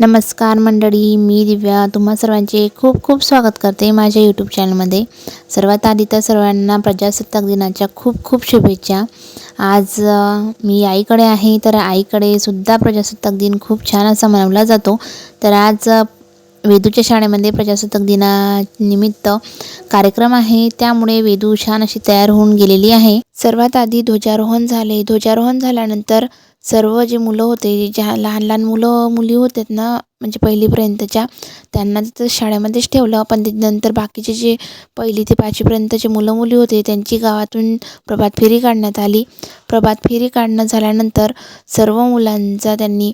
नमस्कार मंडळी मी दिव्या. तुम्हा सर्वांचे खूप खूप स्वागत करते माझ्या यूट्यूब चॅनलमध्ये सर्वात आधी तर सर्वांना प्रजासत्ताक दिनाच्या खूप खूप शुभेच्छा. आज मी आईकडे आहे तर आईकडे सुद्धा प्रजासत्ताक दिन खूप छान असा मनवला जातो. तर आज वेदूच्या शाळेमध्ये प्रजासत्ताक दिनानिमित्त कार्यक्रम आहे. त्यामुळे वेदू छान अशी तयार होऊन गेलेली आहे. सर्वात आधी ध्वजारोहण झाले. ध्वजारोहण झाल्यानंतर सर्व जे मुलं होते ज्या लहान लहान मुलं मुली होत्यात ना म्हणजे पहिलीपर्यंतच्या त्यांना तिथं शाळेमध्येच ठेवलं. पण ते नंतर बाकीचे जे पहिली ते पाचवीपर्यंतचे मुलं मुली होते त्यांची गावातून प्रभात फेरी काढण्यात आली. प्रभात फेरी काढणं झाल्यानंतर सर्व मुलांचा त्यांनी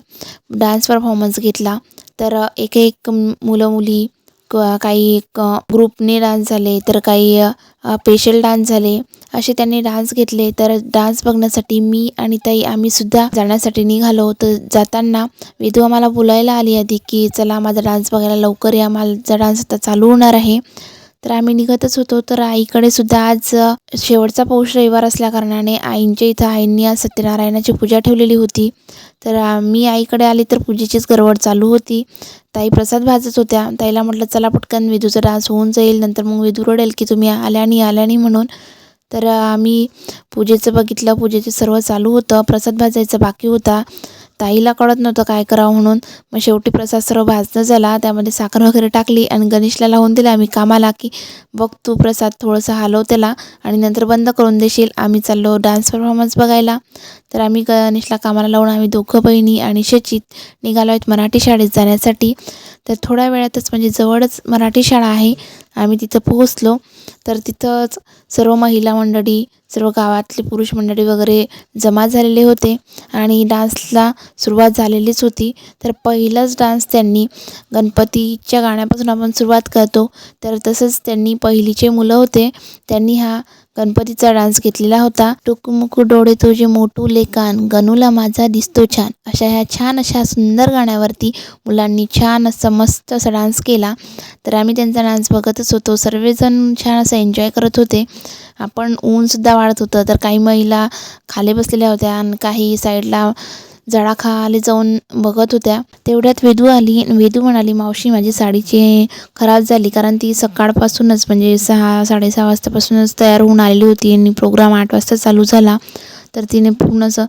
डान्स परफॉर्मन्स घेतला. तर एक एक मुलं मुली क काही एक ग्रुपने डान्स झाले तर काही स्पेशल डान्स झाले. असे त्यांनी डान्स घेतले. तर डान्स बघण्यासाठी मी आणि ताई आम्ही सुद्धा जाण्यासाठी निघालो तर जाताना वेदू आम्हाला बोलायला आली आधी की चला माझा डान्स बघायला लवकर या. माझा डान्स आता चालू होणार आहे. तर आम्ही निघतच होतो. तर आईकडे सुद्धा आज शेवटचा पौष रविवार असल्याकारणाने आईंच्या इथं आईंनी आज सत्यनारायणाची पूजा ठेवलेली होती. तर मी आईकडे आली तर पूजेचीच गरवड चालू होती. ताई प्रसाद भाजत होत्या. ताईला म्हटलं चला पटकन वेदूचा डान्स होऊन जाईल. नंतर मग वेदू रडेल की तुम्ही आल्या नाही आल्या नाही म्हणून. तर आम्ही पूजेचं बघितलं पूजेचं सर्व चालू होतं. प्रसाद भाजायचा बाकी होता. ताईला कळत नव्हतं काय करावं म्हणून. मग शेवटी प्रसाद सर्व भाजणं झाला. त्यामध्ये साखर वगैरे टाकली आणि गणेशला लावून दिला. आम्ही कामाला की बघ तू प्रसाद थोडंसं हलव त्याला आणि नंतर बंद करून देशील. आम्ही चाललो डान्स परफॉर्मन्स बघायला. तर आम्ही गणेशला कामाला लावून आम्ही दोघं बहिणी आणि शचित निघालो आहेत मराठी शाळेत जाण्यासाठी. तर थोड्या वेळातच म्हणजे जवळच मराठी शाळा आहे आम्ही तिथं पोहोचलो. तर तिथंच सर्व महिला मंडळी सर्व गावातले पुरुष मंडळी वगैरे जमा झालेले होते आणि डान्सला सुरुवात झालेलीच होती. तर पहिलाच डान्स त्यांनी गणपतीच्या गाण्यापासून आपण सुरुवात करतो. तर तसंच त्यांनी पहिलीचे मुलं होते. त्यांनी हा गणपतीचा डान्स घेतलेला होता. टुकमुकू डोळे तुझे मोठू लेकान गणूला माझा दिसतो छान. अशा ह्या छान अशा सुंदर गाण्यावरती मुलांनी छान असा मस्त असा डान्स केला. तर आम्ही त्यांचा डान्स बघतच होतो. सर्वजण छान असं एन्जॉय करत होते. आपण ऊनसुद्धा वाढत होतं. तर काही महिला खाली बसलेल्या होत्या आणि काही साईडला झाडाखाली जाऊन बघत होत्या. तेवढ्यात वेदू आली. वेदू म्हणाली मावशी माझी साडीची खराब झाली कारण ती सकाळपासूनच म्हणजे सहा साडेसहा वाजतापासूनच तयार होऊन आलेली होती आणि प्रोग्राम आठ वाजता चालू झाला. तर तिने पूर्ण असं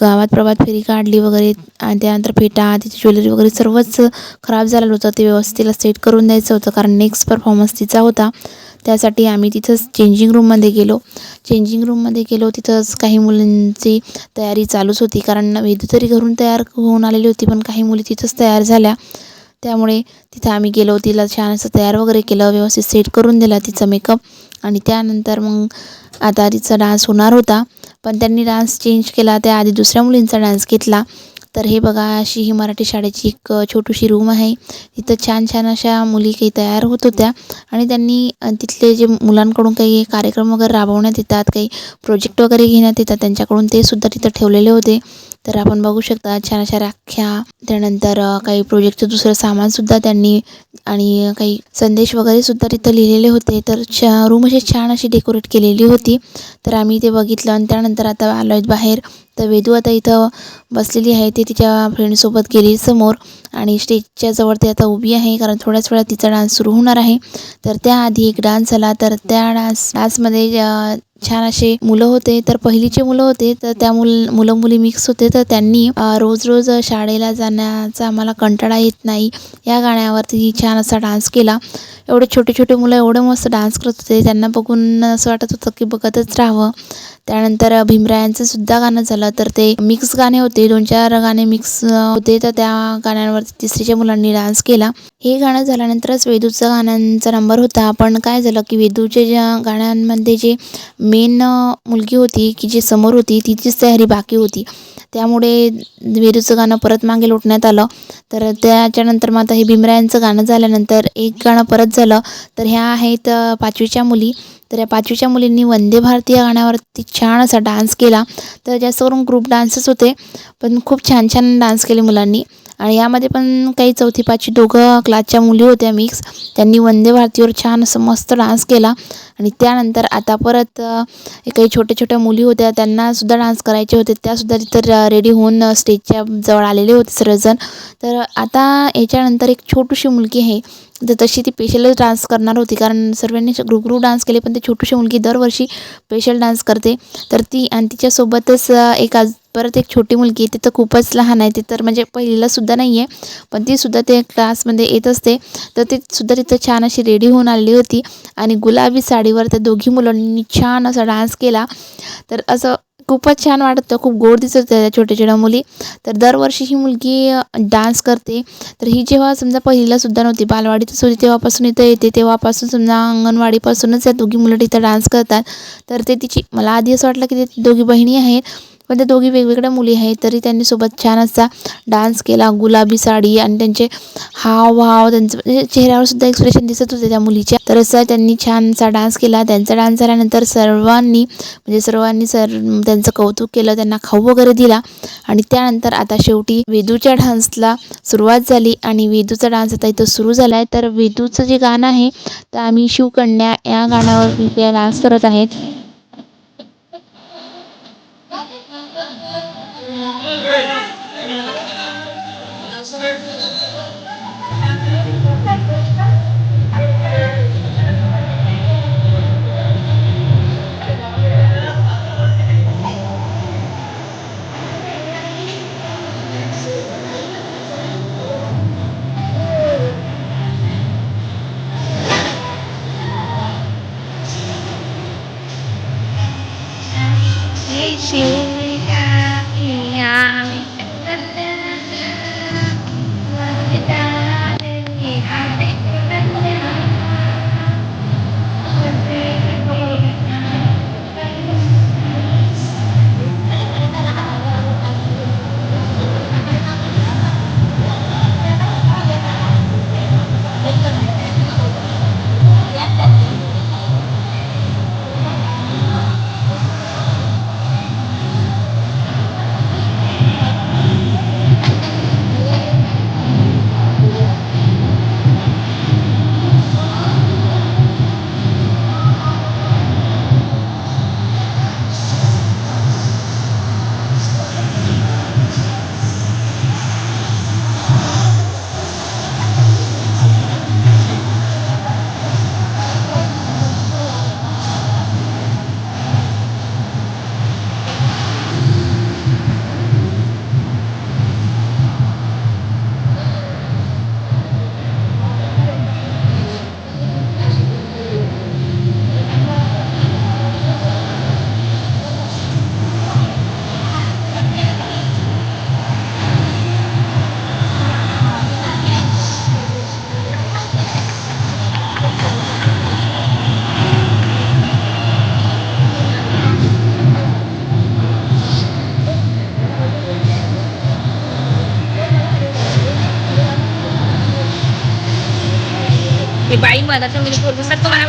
गावात प्रभात फेरी काढली वगैरे आणि त्यानंतर फेटा तिची ज्वेलरी वगैरे सर्वच खराब झालेलं होतं. ते व्यवस्थित तिला सेट करून द्यायचं होतं कारण नेक्स्ट परफॉर्मन्स तिचा होता. त्यासाठी आम्ही तिथंच चेंजिंग रूममध्ये गेलो. चेंजिंग रूममध्ये गेलो तिथंच काही मुलींची तयारी चालूच होती. कारण वेदू तरी घरून तयार होऊन आलेली होती पण काही मुली तिथंच तयार झाल्या. त्यामुळे तिथं आम्ही गेलो तिला छान असं तयार वगैरे केलं व्यवस्थित सेट करून दिला तिचा मेकअप आणि त्यानंतर मग आता तिचा डान्स होणार होता. पण त्यांनी डान्स चेंज केला त्याआधी दुसऱ्या मुलींचा डान्स घेतला. तर हे बघा अशी ही मराठी शाळेची एक छोटीशी रूम आहे. तिथं छान छान अशा मुली काही तयार होत होत्या आणि त्यांनी तिथले जे मुलांकडून काही कार्यक्रम वगैरे राबवण्यात येतात काही प्रोजेक्ट वगैरे घेण्यात येतात त्यांच्याकडून ते सुद्धा तिथं ठेवलेले होते. तर आपण बघू शकता छान अशा राख्या त्यानंतर काही प्रोजेक्टचं दुसरं सामानसुद्धा त्यांनी आणि काही संदेश वगैरे सुद्धा तिथं लिहिलेले होते. तर छा रूम अशी छान अशी डेकोरेट केलेली होती. तर आम्ही ते बघितलं आणि त्यानंतर आता आलो आहेत बाहेर. तर वेदू आता इथं बसलेली आहे. ती तिच्या फ्रेंडसोबत गेली समोर आणि स्टेजच्या जवळ ती आता उभी आहे. कारण थोड्याच वेळात तिचा डान्स सुरू होणार आहे. तर त्याआधी एक डान्स झाला. तर त्या डान्स डान्समध्ये छान असे मुलं होते. तर पहिलीचे मुलं होते. तर त्या मुल मुलं मुली मिक्स होते. तर त्यांनी रोज रोज शाळेला जाण्याचा आम्हाला कंटाळा येत नाही. या गाण्यावरती छान असा डान्स केला. एवढे छोटे छोटे मुलं एवढं मस्त डान्स करत होते. त्यांना बघून असं वाटत होतं की बघतच राहावं. त्यानंतर भीमरायांचं सुद्धा गाणं झालं. तर ते मिक्स गाणे होते. दोन चार गाणे मिक्स होते. तर त्या गाण्यांवरती तिसरीच्या मुलांनी डान्स केला. हे गाणं झाल्यानंतरच वेदूचा गाण्यांचा नंबर होता. पण काय झालं की वेदूच्या ज्या गाण्यांमध्ये जे मेन मुलगी होती की जी समोर होती तिचीच तयारी बाकी होती. त्यामुळे विरूचं गाणं परत मागे लोटण्यात आलं. तर त्याच्यानंतर मग आता हे भीमरायांचं गाणं झाल्यानंतर एक गाणं परत झालं. तर ह्या आहेत पाचवीच्या मुली. तर या पाचवीच्या मुलींनी वंदे भारत या गाण्यावरती छान असा डान्स केला. तर जास्त करून ग्रुप डान्सच होते पण खूप छान छान डान्स केले मुलांनी. आणि यामध्ये पण काही चौथी पाचवी दोघं क्लासच्या मुली होत्या मिक्स त्यांनी वंदे भारतीवर छान असं मस्त डान्स केला. आणि त्यानंतर आता परत काही छोट्या छोट्या मुली होत्या. त्यांनासुद्धा डान्स करायचे होते. त्यासुद्धा तिथं रेडी होऊन स्टेजच्या जवळ आलेले होते सर्वजण. तर आता याच्यानंतर एक छोटीशी मुलगी आहे. तर तशी ती स्पेशलच डान्स करणार होती. कारण सर्वांनी ग्रुप ग्रुप डान्स केले. पण ती छोटीशी मुलगी दरवर्षी स्पेशल डान्स करते. तर ती आणि तिच्यासोबतच एक आज परत एक छोटी मुलगी ती तर खूपच लहान आहे ती तर म्हणजे पहिलीलासुद्धा नाही आहे पण तीसुद्धा ते क्लासमध्ये येत असते. तर ती सुद्धा तिथं छान अशी रेडी होऊन आली होती आणि गुलाबी साडीवर त्या दोघी मुलांनी छान असा डान्स केला. तर असं खूपच छान वाटत होतं खूप गोड दिसत होत्या त्या छोट्या छोट्या मुली. तर दरवर्षी ही मुलगी डान्स करते. तर ही जेव्हा समजा पहिलीलासुद्धा नव्हती बालवाडीतच होती तेव्हापासून इथं येते तेव्हापासून समजा अंगणवाडीपासूनच या दोघी मुलं इथं डान्स करतात. तर ते तिची मला आधी असं वाटलं की ते दोघी बहिणी आहेत पण त्या दोघी वेगवेगळ्या मुली आहेत तरी त्यांनी सोबत छान असा डान्स केला गुलाबी साडी आणि त्यांचे हाव हाव त्यांचं म्हणजे चेहऱ्यावर सुद्धा एक्सप्रेशन दिसत होते त्या मुलीच्या. तर असं त्यांनी छानसा डान्स केला. त्यांचा डान्स झाल्यानंतर सर्वांनी म्हणजे सर्वांनी सर त्यांचं कौतुक केलं त्यांना खाऊ वगैरे दिला. आणि त्यानंतर आता शेवटी वेदूच्या डान्सला सुरुवात झाली आणि वेदूचा डान्स आता इथं सुरू झाला आहे तर वेदूचं जे गाणं आहे तर आम्ही शिवकन्या या गाण्यावर डान्स करत आहेत. ते बाई मला तर म्हणजे पोरगं सारखं मला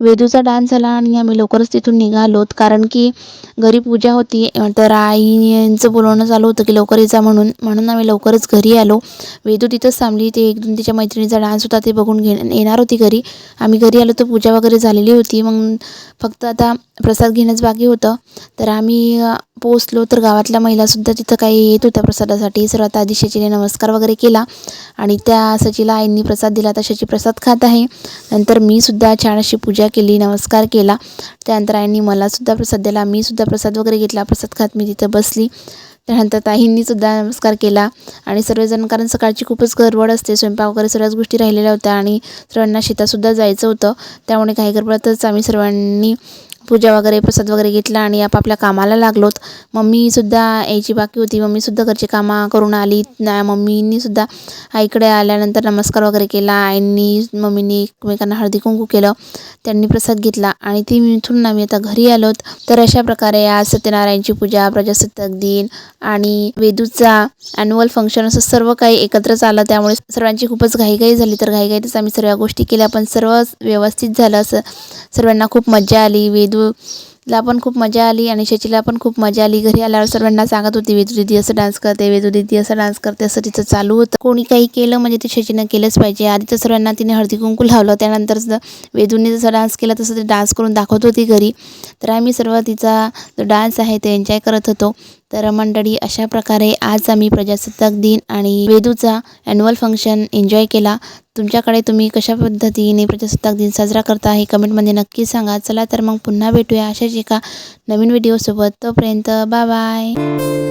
वेदूचा डान्स झाला आणि आम्ही लवकरच तिथून निघालोत कारण की घरी पूजा होती तर आईचं बोलवणं चालू होतं की लवकर ये जा म्हणून. म्हणून आम्ही लवकरच घरी आलो. वेदू तिथंच थांबली. ते एक दोन तिच्या मैत्रिणीचा डान्स होता ते बघून घे येणार होती घरी. आम्ही घरी आलो तर पूजा वगैरे झालेली होती. मग फक्त आता प्रसाद घेणंच बाकी होतं. तर आम्ही पोचलो तर गावातल्या महिलासुद्धा तिथं काही येत होत्या प्रसादासाठी. सर्वात आधी शचीने नमस्कार वगैरे केला. आणि त्या सचीला आईंनी प्रसाद दिला. तर शची प्रसाद खात आहे. नंतर मी सुद्धा छान अशी पूजा केली नमस्कार केला. त्यानंतर आईंनी मलासुद्धा प्रसाद दिला मी सुद्धा प्रसाद वगैरे घेतला. प्रसाद खात मी तिथं बसली. त्यानंतर ताईंनीसुद्धा नमस्कार केला. आणि सर्वजण कारण सकाळची खूपच गडबड असते स्वयंपाक वगैरे सर्वच गोष्टी राहिलेल्या होत्या आणि सर्वांना शेतातसुद्धा जायचं होतं. त्यामुळे काही गडबडातच आम्ही सर्वांनी पूजा वगैरे प्रसाद वगैरे घेतला आणि आपापल्या कामाला लागलोत. मम्मीसुद्धा यायची बाकी होती. मम्मीसुद्धा घरची कामं करून आली. ना मम्मीनीसुद्धा आईकडे आल्यानंतर नमस्कार वगैरे केला. आईंनी मम्मीनी एकमेकांना हळदी कुंकू केलं. त्यांनी प्रसाद घेतला आणि ती मिथून आम्ही आता घरी आलोत. तर अशा प्रकारे आज सत्यनारायणची पूजा प्रजासत्ताक दिन आणि वेदूचा ॲन्युअल फंक्शन असं सर्व काही एकत्रच आलं त्यामुळे सर्वांची खूपच घाईघाई झाली. तर घाईघाईतच आम्ही सर्व गोष्टी केल्या. पण सर्व व्यवस्थित झालं असं सर्वांना खूप मजा आली. वेदू ला पण खूप मजा आली आणि शचीला पण खूप मजा आली. घरी आल्यावर सर्वांना सांगत होती वेदू दिदी असं डान्स करते वेदू दिदी असं डान्स करते असं तिचं चालू होतं. कोणी काही केलं म्हणजे ते शचीनं केलंच पाहिजे. आधी तर सर्वांना तिने हळदी कुंकू लावलं त्यानंतर वेदूने जसं डान्स केला तसं ते डान्स करून दाखवत होती घरी. तर आम्ही सर्व तिचा जो डान्स आहे ते एन्जॉय करत होतो. तर मंडळी अशा प्रकारे आज आम्ही प्रजासत्ताक दिन आणि वेदूचा ॲन्युअल फंक्शन एन्जॉय केला. तुमच्याकडे तुम्ही कशा पद्धतीने प्रजासत्ताक दिन साजरा करता हे कमेंटमध्ये नक्की सांगा. चला तर मग पुन्हा भेटूया. अशाच एका नवीन व्हिडिओसोबत तोपर्यंत बाय बाय